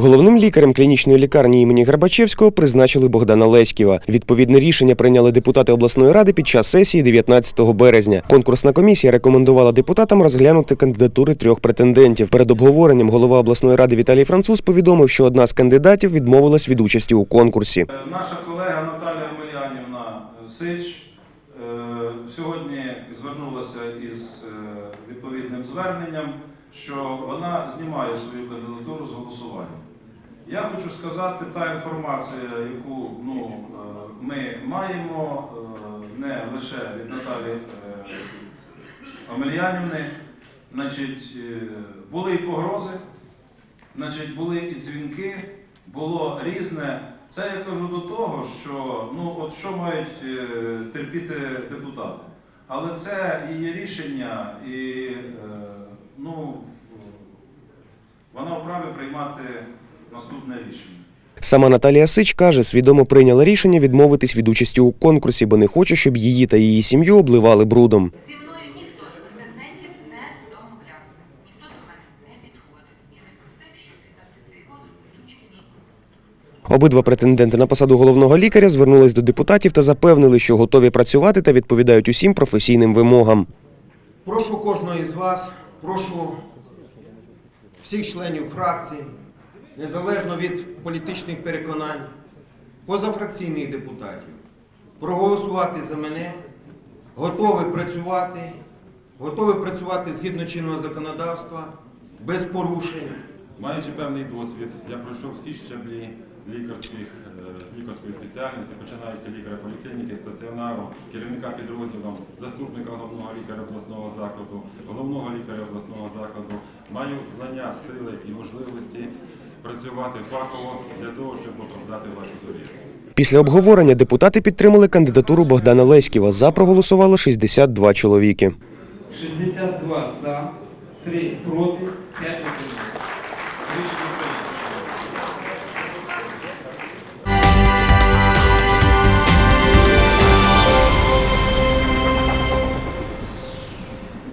Головним лікарем клінічної лікарні імені Горбачевського призначили Богдана Леськіва. Відповідне рішення прийняли депутати обласної ради під час сесії 19 березня. Конкурсна комісія рекомендувала депутатам розглянути кандидатури трьох претендентів. Перед обговоренням голова обласної ради Віталій Француз повідомив, що одна з кандидатів відмовилась від участі у конкурсі. Е, Наша колега Наталія Омельянівна е, Сич е, сьогодні звернулася із відповідним зверненням, що вона знімає свою кандидатуру з голосування. Я хочу сказати, та інформація, яку ну, е, ми маємо, е, не лише від Наталії е, Омельянівни, значить, були і погрози, значить, були і дзвінки, було різне. Це я кажу до того, що ну от що мають терпіти депутати. Але це і є рішення, і ну, вона вправі приймати наступне рішення. Сама Наталія Сич каже, свідомо прийняла рішення відмовитись від участі у конкурсі, бо не хоче, щоб її та її сім'ю обливали брудом. Зі мною ніхто з претендентів не домовлявся. Ніхто до мене не підходив і не просив, щоб віддати свій голос іншому. Обидва претенденти на посаду головного лікаря звернулись до депутатів та запевнили, що готові працювати та відповідають усім професійним вимогам. Прошу кожного із вас, прошу всіх членів фракції, незалежно від політичних переконань, позафракційних депутатів, проголосувати за мене, готовий працювати, готовий працювати згідно чинного законодавства, без порушень. Маючи певний досвід, я пройшов всі щаблі лікарських, е, лікарської спеціальності, починаючи лікаря поліклініки, стаціонару, керівника підрозділом, заступника головного лікаря обласного закладу, головного лікаря обласного закладу. Маю знання, сили і можливості працювати фахово для того, щоб оправдати вашу довіру. Після обговорення депутати підтримали кандидатуру Богдана Леськіва. За проголосувало 62 чоловіки. 62 за, 3 проти, 5 утрималось. Рішення прийнято.